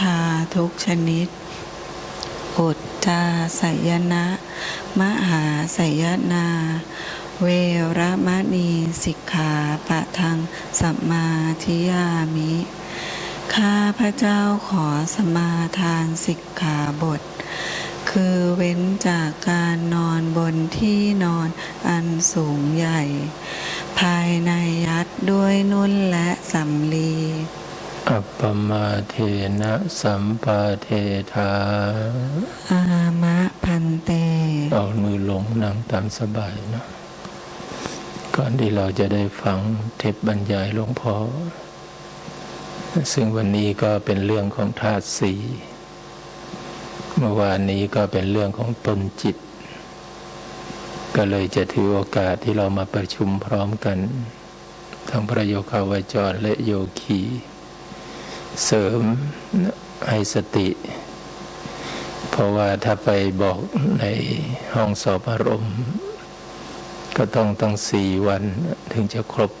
ทาทุกชนิดอุจจาสยนะ มหาสยนา เวรมณีสิกขาปะทังสัมมาทิยามิ ข้าพระเจ้าขอสมาทานสิกขาบท คือเว้นจากการนอนบนที่นอนอันสูงใหญ่ ภายในยัดด้วยนุ่นและสำลี อัปปมาเทนะสัมปาเทธา อามะพันเต เอามือลงนั่งตามสบายเนาะก่อนที่เราจะได้ฟังเทปบรรยายหลวงพ่อ ซึ่งวันนี้ก็เป็นเรื่องของธาตุสี่เมื่อวานนี้ก็เป็นเรื่องของตนจิต ก็เลยจะถือโอกาสที่เรามาประชุมพร้อมกัน ทั้งพระโยคาวาจรและโยคี เสริมให้สติ เพราะว่าถ้าไปบอกในห้องสอบอารมณ์ ก็ต้องตั้งสี่วันถึงจะครบ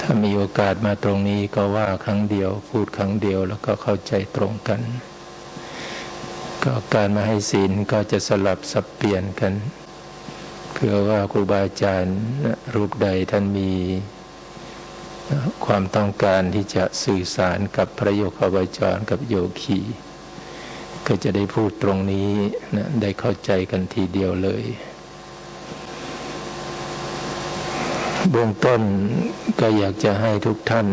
ถ้ามีโอกาสมาตรงนี้ก็ว่าครั้งเดียว พูดครั้งเดียวแล้วก็เข้าใจตรงกัน ก็การมาให้ศีลก็จะสลับสับเปลี่ยนกันเพื่อว่าครูบาอาจารย์รูปใดท่านมี ความต้องการที่จะสื่อสารกับพระโยคาวจรกับโยคีก็จะได้พูดตรงนี้นะได้เข้าใจกันทีเดียวเลยเบื้องต้นก็อยากจะให้ทุกท่าน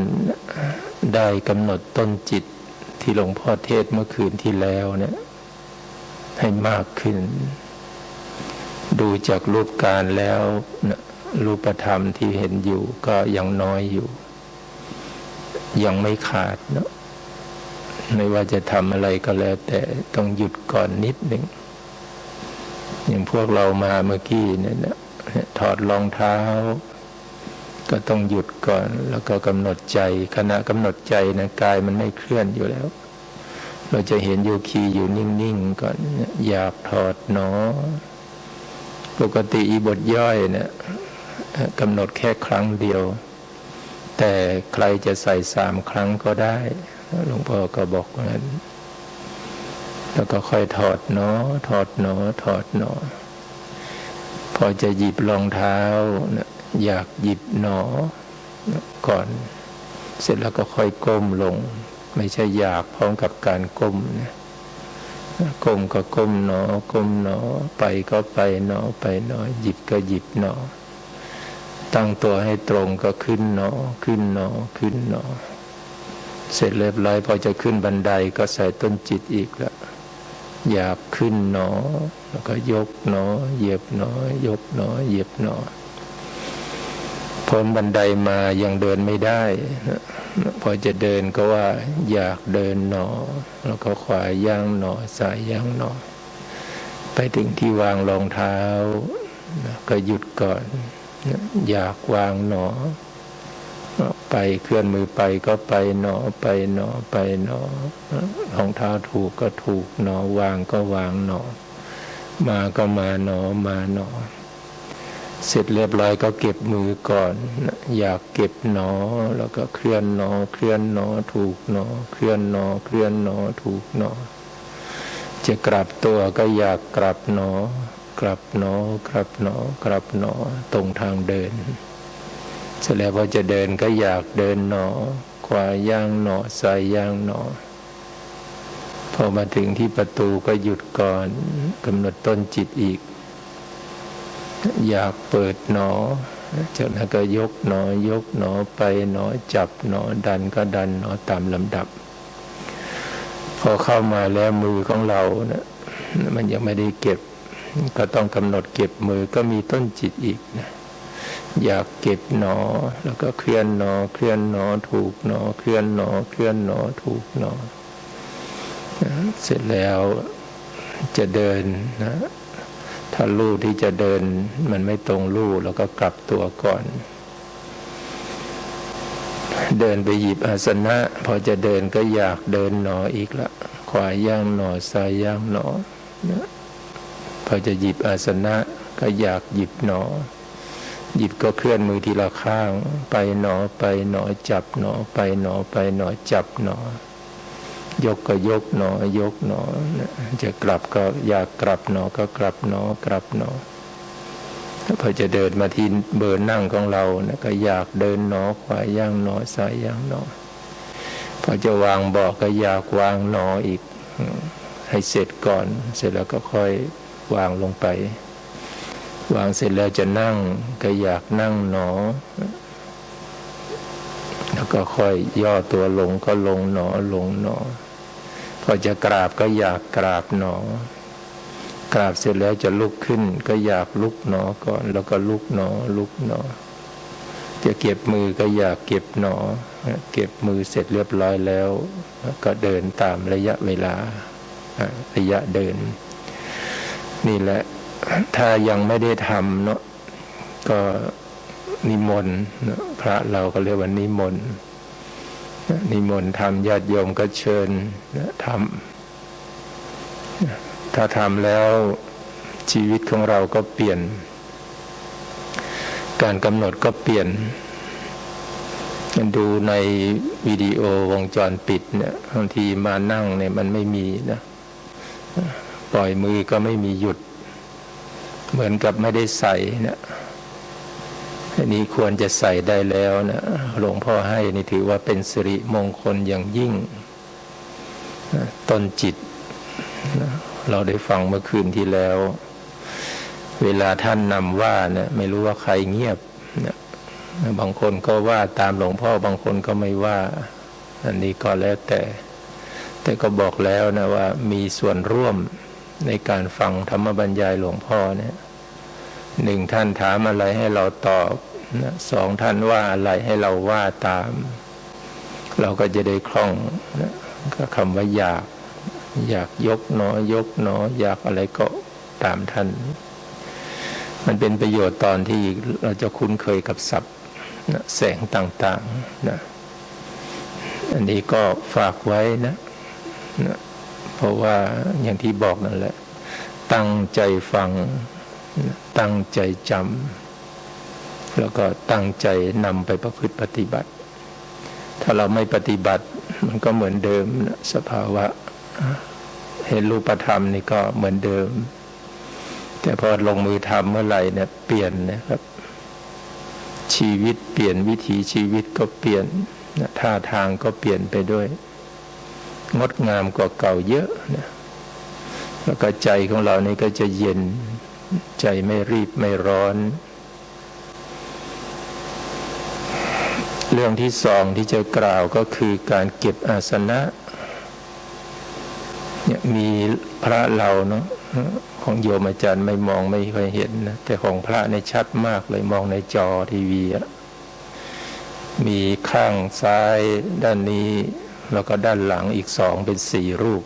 ได้กำหนดต้นจิตที่หลวงพ่อเทศเมื่อคืนที่แล้วเนี่ยให้มากขึ้น ดูจากรูปการแล้วนะรูปธรรมที่เห็นอยู่ก็ยังน้อยอยู่ ยังไม่ขาดเนาะไม่ว่าจะทำอะไรก็แล้ว แต่ต้องหยุดก่อนนิดหนึ่งอย่างพวกเรามาเมื่อกี้เนี่ยนะถอดรองเท้า ก็ต้องหยุดก่อน แล้วก็กำหนดใจขณะกำหนดใจนะกายมันไม่เคลื่อนอยู่แล้ว เราจะเห็นโยคีอยู่นิ่งๆก่อนอยากถอดหนอปกติอีบทย่อยเนี่ยกำหนดแค่ครั้งเดียว แต่ใครจะใส่สามครั้งก็ได้ หลวงพ่อก็บอกว่างั้นแล้วก็ค่อยถอดเนาะถอดเนาะถอดเนาะพอจะหยิบรองเท้านะอยากหยิบหนอก่อน เสร็จแล้วก็ค่อยก้มลง ไม่ใช่อยากพร้อมกับการก้มนะก้มก็ก้มหนอก้มหนอไปก็ไปหนอไปหนอหยิบก็หยิบหนอ ตั้งตัวให้ตรงก็ขึ้นหนอ ขึ้นหนอ ขึ้นหนอ เสร็จเรียบร้อยพอจะขึ้นบันไดก็ใส่ต้นจิตอีกล้วอยากขึ้นหนอ แล้วก็ยกหนอ เหยียบหนอ ยกหนอ เหยียบหนอพ้นบันไดมายังเดินไม่ได้นะพอจะเดินก็ว่า อยากเดินหนอ แล้วก็ขวาย่างหนอซ้ายย่างหนอ ไปถึงที่วางรองเท้า ก็หยุดก่อน อยากวางหนอ ไปเคลื่อนมือไปก็ไปหนอไปหนอไปหนอรองเท้าถูกก็ถูกหนอวางก็วางหนอ มาก็มาหนอมาหนอ เสร็จเรียบร้อยก็เก็บมือก่อน อยากเก็บหนอ แล้วก็เคลื่อนหนอ เคลื่อนหนอ ถูกหนอ เคลื่อนหนอ เคลื่อนหนอ ถูกหนอ จะกลับตัวก็อยากกลับหนอ กลับหนอ กลับหนอ กลับหนอ ตรงทางเดิน เสร็จแล้วพอจะเดินก็อยากเดินหนอ ขวาย่างหนอซ้ายย่างหนอ พอมาถึงที่ประตูก็หยุดก่อนกำหนดต้นจิตอีก อยากเปิดหนอจากนั้นก็ยกหนอ ยกหนอไปหนอจับหนอดันก็ดันหนอตามลำดับ พอเข้ามาแล้วมือของเรานะมันยังไม่ได้เก็บ ก็ต้องกำหนดเก็บมือก็มีต้นจิตอีกนะอยากเก็บหนอ แล้วก็เคลื่อนหนอ เคลื่อนหนอ ถูกหนอ เคลื่อนหนอ เคลื่อนหนอ ถูกหนอ เสร็จแล้วจะเดินนะ ถ้าลู่ที่จะเดินมันไม่ตรงลู่แล้วก็กลับตัวก่อน เดินไปหยิบอาสนะ พอจะเดินก็อยากเดินหนออีกละ ขวาย่างหนอซ้ายย่างหนอนะ พอจะหยิบอาสนะก็อยากหยิบหนอ หยิบก็เคลื่อนมือทีละข้าง ไปหนอไปหนอจับหนอ ไปหนอไปหนอจับหนอยกก็ยกหนอยกหนอ จะกลับก็อยากกลับหนอก็กลับหนอกลับหนอพอจะเดินมาที่เบอร์นั่งของเรานะก็อยากเดินหนอขวาย่างหนอซ้ายย่างหนอพอจะวางเบอกก็อยากวางหนออีก ให้เสร็จก่อน เสร็จแล้วก็ค่อย วางลงไป วางเสร็จแล้วจะนั่งก็อยากนั่งหนอ แล้วก็ค่อยย่อตัวลงก็ลงหนอลงหนอ พอจะกราบก็อยากกราบหนอ กราบเสร็จแล้วจะลุกขึ้น ก็อยากลุกหนอก่อน แล้วก็ลุกหนอลุกหนอ จะเก็บมือก็อยากเก็บหนอ เก็บมือเสร็จเรียบร้อยแล้ว ก็เดินตามระยะเวลาระยะเดิน นี่แหละ ถ้ายังไม่ได้ทำเนาะก็นิมนต์พระเราก็เรียกว่านิมนต์นิมนต์ทำญาติโยมก็เชิญทำถ้าทำแล้วชีวิตของเราก็เปลี่ยน การกำหนดก็เปลี่ยน ดูในวิดีโอวงจรปิดเนี่ยบางทีมานั่งเนี่ยมันไม่มีนะ ปล่อยมือก็ไม่มีหยุด เหมือนกับไม่ได้ใส่นะอันนี้ควรจะใส่ได้แล้วนะหลวงพ่อให้นี่ถือว่าเป็นสิริมงคลอย่างยิ่งนะต้นจิตนะเราได้ฟังเมื่อคืนที่แล้ว เวลาท่านนำว่าเนะไม่รู้ว่าใครเงียบนะบางคนก็ว่าตามหลวงพ่อบางคนก็ไม่ว่า อันนี้ก็แล้วแต่ แต่ก็บอกแล้วนะว่ามีส่วนร่วม ในการฟังธรรมบรรยายหลวงพ่อเนี่ยหนึ่งท่านถามอะไรให้เราตอบสองท่านว่าอะไรให้เราว่าตาม เราก็จะได้คล่องก็คำว่าอยาก อยากยกหนอ ยกหนอ อยากอะไรก็ตามท่าน มันเป็นประโยชน์ตอนที่เราจะคุ้นเคยกับศัพท์แสงต่างๆนะอันนี้ก็ฝากไว้นะนะ ราะว่าอย่างที่บอกนั่นแหละ ตั้งใจฟัง ตั้งใจจำแล้วก็ตั้งใจนำไปประพฤติปฏิบัติ ถ้าเราไม่ปฏิบัติ มันก็เหมือนเดิมสภาวะ เห็นรูปธรรมนี่ก็เหมือนเดิม แต่พอลงมือทำเมื่อไหร่เนี่ยเปลี่ยนนะครับ ชีวิตเปลี่ยนวิถีชีวิตก็เปลี่ยนท่าทางก็เปลี่ยนไปด้วย งดงามกว่าเก่าเยอะนะแล้วก็ใจของเรานี่ก็จะเย็นใจไม่รีบไม่ร้อน เรื่องที่สองที่จะกล่าวก็คือการเก็บอาสนะเนี่ยมีพระเราเนาะของโยมอาจารย์ไม่มองไม่ค่อยเห็นนะแต่ของพระในชัดมากเลยมองในจอทีวีอะมีข้างซ้ายด้านนี้ แล้วก็ด้านหลังอีกสองเป็นสี่รูป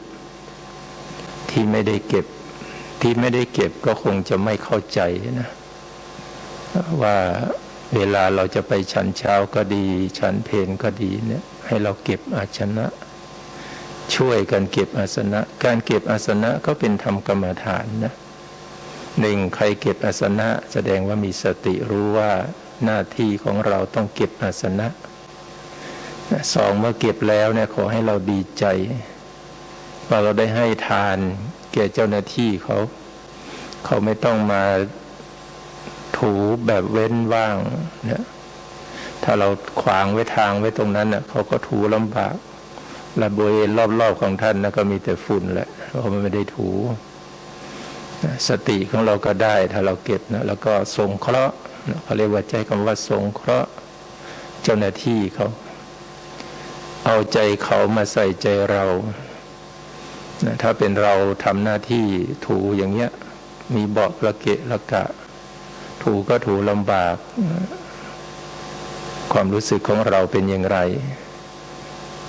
ที่ไม่ได้เก็บ ที่ไม่ได้เก็บก็คงจะไม่เข้าใจนะ ว่าเวลาเราจะไปฉันเช้าก็ดี ฉันเพลก็ดีเนี่ย ให้เราเก็บอาชนะ ช่วยกันเก็บอาสนะ การเก็บอาสนะก็เป็นธรรมกรรมฐานนะหนึ่งใครเก็บอาสนะ แสดงว่ามีสติรู้ว่าหน้าที่ของเราต้องเก็บอาสนะ สองเมื่อเก็บแล้วเนี่ยขอให้เราดีใจ ว่าเราได้ให้ทานแก่เจ้าหน้าที่เขา เขาไม่ต้องมาถูแบบเว้นว่างเนี่ยถ้าเราขวางไว้ทางไว้ตรงนั้นเน่ะเขาก็ถูลำบากระบริเวณรอบๆของท่านนะก็มีแต่ฝุ่นแหละเพราะมันไม่ได้ถูสติของเราก็ได้ถ้าเราเก็บนะแล้วก็สงเคราะห์เขาเรียกว่าใจคำว่าสงเคราะห์เจ้าหน้าที่เขา เอาใจเขามาใส่ใจเรานะถ้าเป็นเราทำหน้าที่ถูอย่างเงี้ย มีเบาะระเกะระกะ ถูก็ถูลำบาก ความรู้สึกของเราเป็นอย่างไร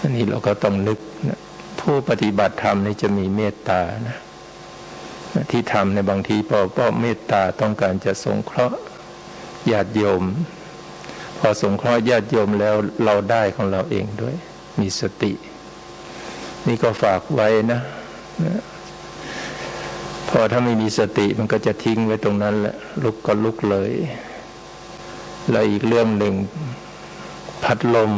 อันนี้เราก็ต้องนึกนะผู้ปฏิบัติธรรมนี่จะมีเมตตานะที่ทำในบางทีเพราะเพราะเมตตาต้องการจะสงเคราะห์ญาติโยม พอสงเคราะห์ญาติโยมแล้วเราได้ของเราเองด้วย มีสติ นี่ก็ฝากไว้นะพอถ้าไม่มีสติมันก็จะทิ้งไว้ตรงนั้นแหละลุกก็ลุกเลยแล้วอีกเรื่องหนึ่งพัดลม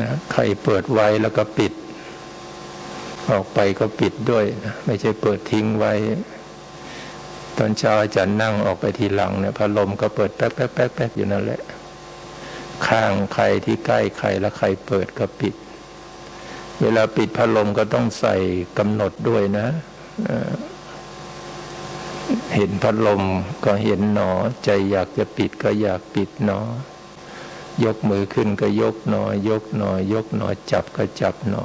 นะใครเปิดไว้แล้วก็ปิด ออกไปก็ปิดด้วยนะไม่ใช่เปิดทิ้งไว้ ตอนเช้าอาจารย์นั่งออกไปทีหลังเนี่ยพัดลมก็เปิดแป๊กแป๊กแป๊กแป๊กอยู่นั่นแหละ ข้างใครที่ใกล้ใครแล้วใครเปิดก็ปิด เวลาปิดพัดลมก็ต้องใส่กำหนดด้วยนะเอ่อเห็นพัดลมก็เห็นหนอ ใจอยากจะปิดก็อยากปิดหนอ ยกมือขึ้นก็ยกหนอ ยกหนอ ยกหนอ จับก็จับหนอ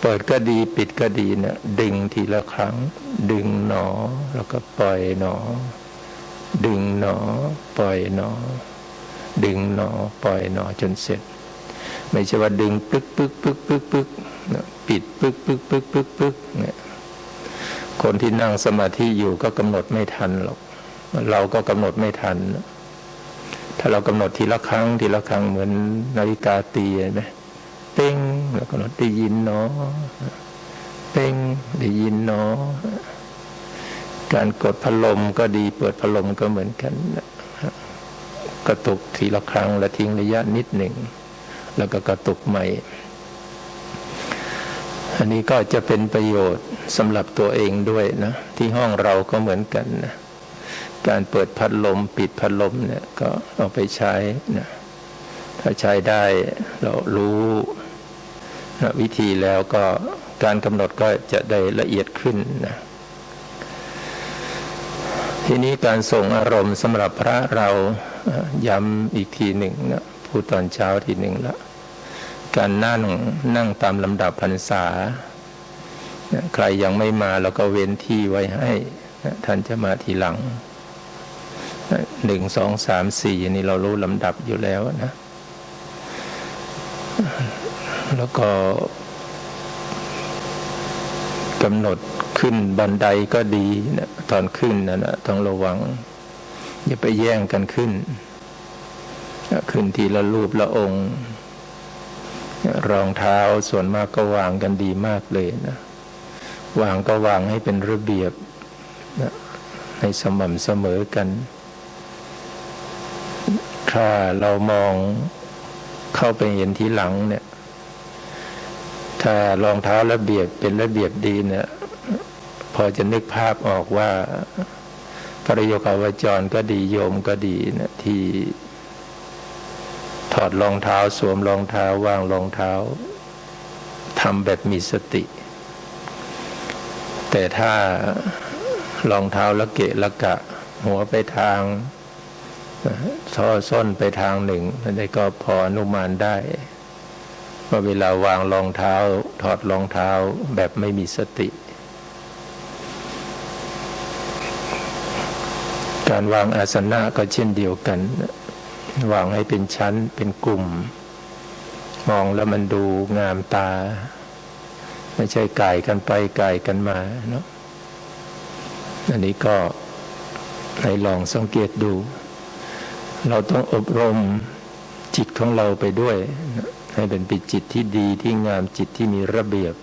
เปิดก็ดีปิดก็ดีเนี่ยดึงทีละครั้ง ดึงหนอ แล้วก็ปล่อยหนอ ดึงหนอ ปล่อยหนอ ดึงหนอปล่อยหนอจนเสร็จ ไม่ใช่ว่าดึงปึ๊กปึ๊กปึ๊กปึ๊กปึ๊กปิดปึ๊กปึ๊กปึ๊กปึ๊กปึ๊กเนี่ยคนที่นั่งสมาธิอยู่ก็กำหนดไม่ทันหรอกเราก็กำหนดไม่ทัน ถ้าเรากำหนดทีละครั้ง ทีละครั้งเหมือนนาฬิกาตีเห็นไหมเป้งแล้วกำหนดได้ยินเนาะเป้งได้ยินเนาะการกดพัดลมก็ดีเปิดพัดลมก็เหมือนกันนะ กระตุกทีละครั้งแล้วทิ้งระยะนิดหนึ่ง แล้วก็กระตุกใหม่ อันนี้ก็จะเป็นประโยชน์สำหรับตัวเองด้วยนะ ที่ห้องเราก็เหมือนกันนะการเปิดพัดลมปิดพัดลมเนี่ยก็เอาไปใช้นะถ้าใช้ได้เรารู้นะวิธีแล้วก็การกำหนดก็จะได้ละเอียดขึ้นนะทีนี้การส่งอารมณ์สำหรับพระเรา ย้ำอีกทีหนึ่งนะพูดตอนเช้าทีหนึ่งละการนั่งนั่งตามลำดับพรรษาใครยังไม่มาเราก็เว้นที่ไว้ให้ท่านจะมาทีหลังหนึ่งสองสามสี่นี่เรารู้ลำดับอยู่แล้วนะ แล้วก็กำหนดขึ้นบันไดก็ดีนะตอนขึ้นนะนะต้องระวัง อย่าไปแย่งกันขึ้น ขึ้นทีละรูปละองค์ รองเท้าส่วนมากก็วางกันดีมากเลยนะ วางก็วางให้เป็นระเบียบนะให้สม่ำเสมอกัน ถ้าเรามองเข้าไปเห็นทีหลังเนี่ย ถ้ารองเท้าระเบียบเป็นระเบียบดีเนี่ย พอจะนึกภาพออกว่า พระโยคาวจรก็ดีโยมก็ดีนะที่ถอดรองเท้าสวมรองเท้าวางรองเท้าทำแบบมีสติ แต่ถ้ารองเท้าละเกะละกะ หัวไปทางท่อส้นไปทางหนึ่งอันนี้ก็พออนุมานได้ว่าเวลาวางรองเท้า ถอดรองเท้าแบบไม่มีสติ การวางอาสนะก็เช่นเดียวกัน วางให้เป็นชั้นเป็นกลุ่ม มองแล้วมันดูงามตา ไม่ใช่ไก่กันไปไก่กันมาเนาะอันนี้ก็ให้ลองสังเกตดู เราต้องอบรมจิตของเราไปด้วย ให้เป็นปิจิตที่ดีที่งามจิตที่มีระเบียบ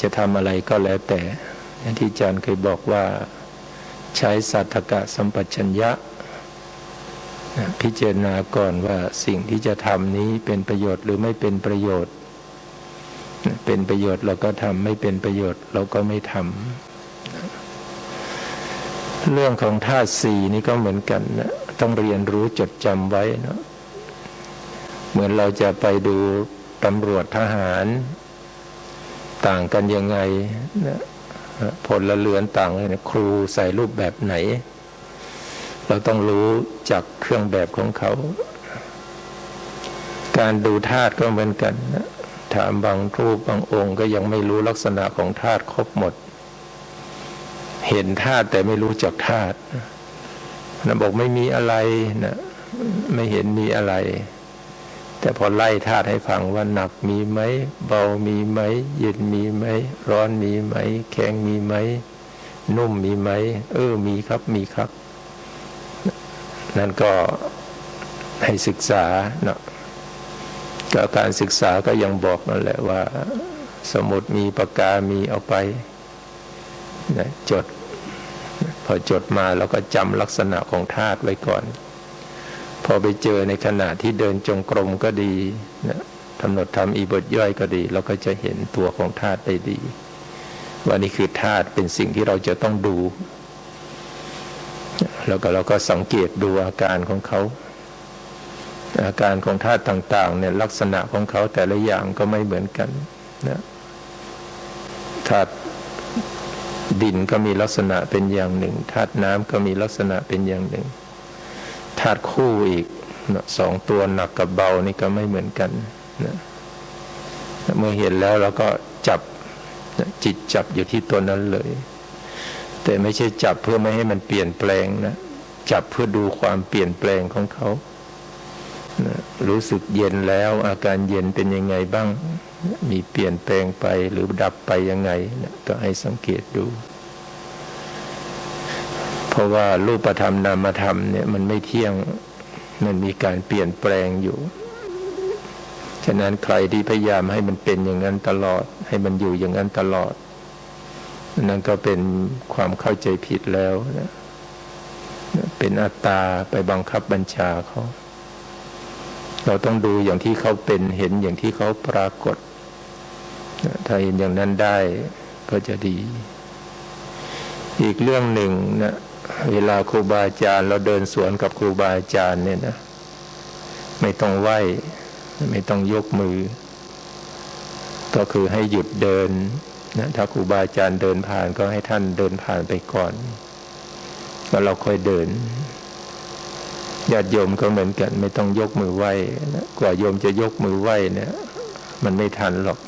จะทำอะไรก็แล้วแต่ที่อาจารย์เคยบอกว่า ใช้สัทธกะสัมปชัญญะ พิจารณาก่อนว่าสิ่งที่จะทำนี้เป็นประโยชน์หรือไม่เป็นประโยชน์ เป็นประโยชน์เราก็ทำไม่เป็นประโยชน์เราก็ไม่ทำเรื่องของธาตุสี่นี่ก็เหมือนกันนะต้องเรียนรู้จดจำไว้เนะเหมือนเราจะไปดูตำรวจทหาร ต่างกันยังไงนะ พลละเรือนต่างเลยนะครูใส่รูปแบบไหน เราต้องรู้จากเครื่องแบบของเขา การดูธาตุก็เหมือนกันถามบางรูปบางองค์ก็ยังไม่รู้ลักษณะของธาตุครบหมด เห็นธาตุแต่ไม่รู้จักธาตุนะบอกไม่มีอะไรนะไม่เห็นมีอะไร แต่พอไล่ธาตุให้ฟังว่าหนักมีไหม เบามีไหม เย็นมีไหม ร้อนมีไหม แข็งมีไหม นุ่มมีไหม เออมีครับมีครับ นั่นก็ให้ศึกษาเนาะก็การศึกษาก็ยังบอกนั่นแหละว่า สมุดมีปากกามีเอาไปนะจด พอจดมาแล้วก็จำลักษณะของธาตุไว้ก่อน อไปเจอในขณะที่เดินจงกรมก็ดีนะกำหนดทำอีบทย่อยก็ดี เราก็จะเห็นตัวของธาตุได้ดีว่านี่คือธาตุเป็นสิ่งที่เราจะต้องดู แล้วก็เราก็สังเกตดูอาการของเขา อาการของธาตุต่างๆเนี่ยลักษณะของเขาแต่ละอย่างก็ไม่เหมือนกันนะธาตุดินก็มีลักษณะเป็นอย่างหนึ่งธาตุน้ำก็มีลักษณะเป็นอย่างหนึ่ง ธาตุคู่อีกสองตัวหนักกับเบานี่ก็ไม่เหมือนกันนะเมื่อเห็นแล้วเราก็จับจิตจับอยู่ที่ตัวนั้นเลย แต่ไม่ใช่จับเพื่อไม่ให้มันเปลี่ยนแปลงนะ จับเพื่อดูความเปลี่ยนแปลงของเขานะรู้สึกเย็นแล้วอาการเย็นเป็นยังไงบ้าง มีเปลี่ยนแปลงไปหรือดับไปยังไงนะก็ให้สังเกตดู ราะว่ารูปธรรมนามธรรมเนี่ยมันไม่เที่ยงมันมีการเปลี่ยนแปลงอยู่ ฉะนั้นใครที่พยายามให้มันเป็นอย่างนั้นตลอด ให้มันอยู่อย่างนั้นตลอด นั่นก็เป็นความเข้าใจผิดแล้วนะเป็นอัตตาไปบังคับบัญชาเขาเราต้องดูอย่างที่เขาเป็นเห็นอย่างที่เขาปรากฏ ถ้าเห็นอย่างนั้นได้ก็จะดี อีกเรื่องหนึ่งนะ เวลาครูบาอาจารย์ เราเดินสวนกับครูบาอาจารย์เนี่ยนะ ไม่ต้องไหวไม่ต้องยกมือ ก็คือให้หยุดเดินนะถ้าครูบาอาจารย์เดินผ่านก็ให้ท่านเดินผ่านไปก่อนแล้วเราค่อยเดินญาติโยมก็เหมือนกัน ไม่ต้องยกมือไหว้นะกว่าโยมจะยกมือไหว้เนี่ย มันไม่ทันหรอก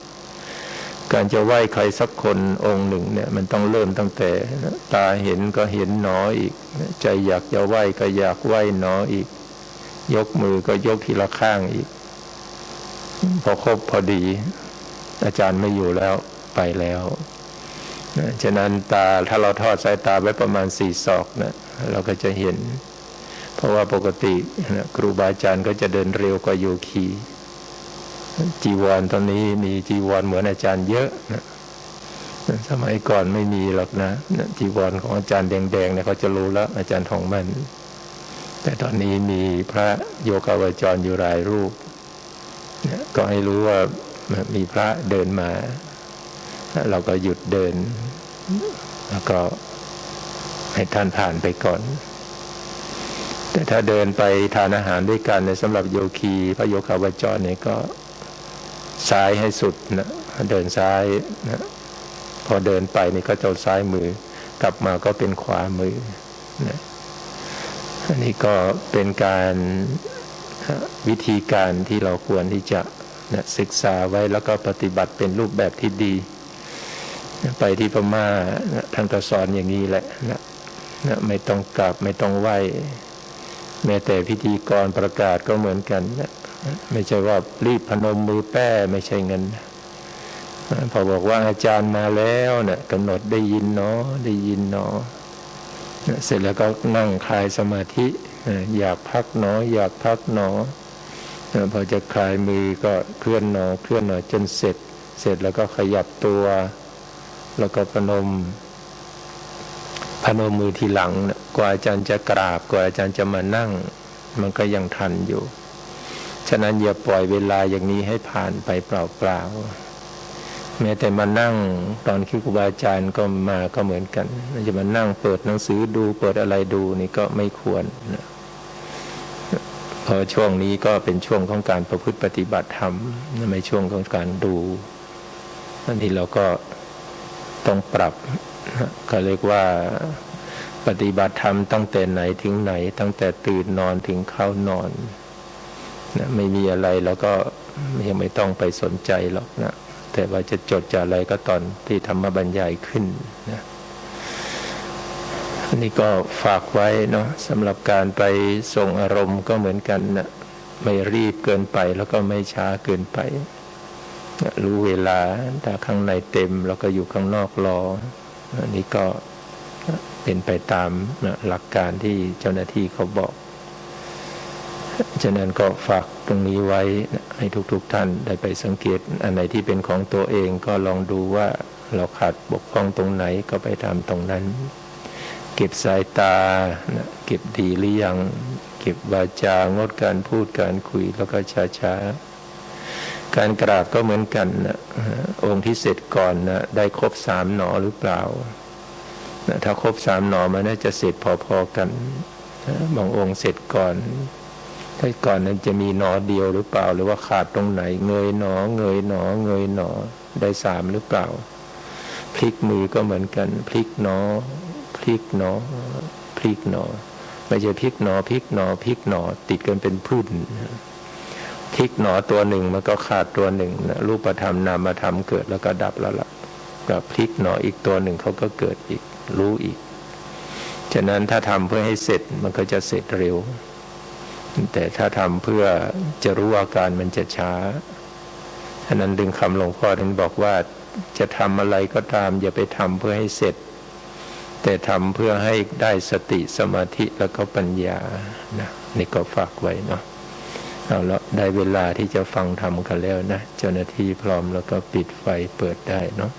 การจะไหว้ใครสักคนองค์หนึ่งเนี่ยมันต้องเริ่มตั้งแต่ตาเห็นก็เห็นหนออีก ใจอยากจะไหว้ก็อยากไหว้หนออีก ยกมือก็ยกทีละข้างอีก พอครบพอดี อาจารย์ไม่อยู่แล้วไปแล้วฉะนั้นตาถ้าเราทอดสายตาไว้ประมาณสี่ศอกนะเราก็จะเห็น เพราะว่าปกตินะครูบาอาจารย์ก็จะเดินเร็วกว่าโยคี จีวรตอนนี้มีจีวรเหมือนอาจารย์เยอะนะสมัยก่อนไม่มีหรอกนะจีวรของอาจารย์แดงๆเนี่ยเขาจะรู้แล้ว อาจารย์ทองมัน แต่ตอนนี้มีพระโยคาวจรอยู่หลายรูปนะก็ให้รู้ว่ามีพระเดินมา เราก็หยุดเดิน แล้วก็ให้ท่านผ่านไปก่อน แต่ถ้าเดินไปทานอาหารด้วยกันในสำหรับโยคีพระโยคาวจรเนี่ยก็ ซ้ายให้สุดนะเดินซ้ายนะพอเดินไปนี่ก็จะซ้ายมือ กลับมาก็เป็นขวามือนะอันนี้ก็เป็นการวิธีการที่เราควรที่จะนะศึกษาไว้แล้วก็ปฏิบัติเป็นรูปแบบที่ดี ไปที่พม่านะท่านก็สอนอย่างนี้แหละนะนะไม่ต้องกราบไม่ต้องไหวแม้แต่พิธีกรประกาศก็เหมือนกันนะ ไม่ใช่ว่ารีบพนมมือแป้ไม่ใช่เงินนะพอบอกว่าอาจารย์มาแล้วเนะี่ยกำหนดได้ยินเนาะได้ยินเนาะเสร็จแล้วก็นั่งคลายสมาธิอยากพักเนาะอยากพักเนาะนะพอจะคลายมือก็เคลื่อนเนาะเคลื่อนเนาะจนเสร็จ เสร็จแล้วก็ขยับตัว แล้วก็พนม พนมมือทีหลังนะกว่าอาจารย์จะกราบกว่าอาจารย์จะมานั่ง มันก็ยังทันอยู่ ฉะนั้นอย่าปล่อยเวลาอย่างนี้ให้ผ่านไปเปล่าๆแม้แต่มานั่งตอนที่ครูบาอาจารย์ก็มาก็เหมือนกันจะมานั่งเปิดหนังสือดูเปิดอะไรดูนี่ก็ไม่ควรนะพราะช่วงนี้ก็เป็นช่วงของการประพฤติปฏิบัติธรรมไม่ช่วงของการดูอันนี้เราก็ต้องปรับก็เรียกว่าปฏิบัติธรรมตั้งแต่ไหนถึงไหน ตั้งแต่ตื่นนอนถึงเข้านอน นะไม่มีอะไรแล้วก็ยังไม่ต้องไปสนใจหรอกนะแต่ว่าจะจดจะอะไรก็ตอนที่ธรรมบรรยายขึ้นนะอันนี้ก็ฝากไว้เนาะสำหรับการไปส่งอารมณ์ก็เหมือนกันนะไม่รีบเกินไปแล้วก็ไม่ช้าเกินไปนะรู้เวลาถ้าข้างในเต็มแล้วก็อยู่ข้างนอกรออันนี้ก็เป็นไปตามนะหลักการที่เจ้าหน้าที่เขาบอก ฉะนั้นก็ฝากตรงนี้ไว้ให้ทุกๆทท่านได้ไปสังเกต อันไหนที่เป็นของตัวเองก็ลองดูว่าเราขาดบกพร่องตรงไหนก็ไปทำตรงนั้น เก็บสายตานะเก็บดีหรือยัง เก็บวาจางดการพูดการคุยแล้วก็ช้าๆ การกราบก็เหมือนกันนะองค์ที่เสร็จก่อนนะได้ครบสามหนอหรือเปล่านะถ้าครบสามหนอมันน่าจะเสร็จพอๆกันนะบางองค์เสร็จก่อน ถ้าก่อนนั้นจะมีหนอเดียวหรือเปล่า หรือว่าขาดตรงไหน เงยหนอ เงยหนอ เงยหนอ ได้สามหรือเปล่า พลิกมือก็เหมือนกัน พลิกหนอ พลิกหนอ พลิกหนอไม่ใช่พลิกหนอ พลิกหนอ พลิกหนอ ติดกันเป็นพื้นพลิกหนอตัวหนึ่งมันก็ขาดตัวหนึ่งนะรูปธรรมนามธรรมเกิดแล้วก็ดับแล้วล่ะกับพลิกหนออีกตัวหนึ่งเขาก็เกิดอีก รู้อีก ฉะนั้นถ้าทำเพื่อให้เสร็จมันก็จะเสร็จเร็ว แต่ถ้าทำเพื่อจะรู้อาการมันจะช้าฉะนั้นดึงคำหลวงพ่อถึงบอกว่าจะทำอะไรก็ตาม อย่าไปทำเพื่อให้เสร็จ แต่ทำเพื่อให้ได้สติสมาธิแล้วก็ปัญญานะนี่ก็ฝากไว้เนาะเอาละได้เวลาที่จะฟังธรรมกันแล้วนะ เจ้าหน้าที่พร้อมแล้วก็ปิดไฟเปิดได้เนาะ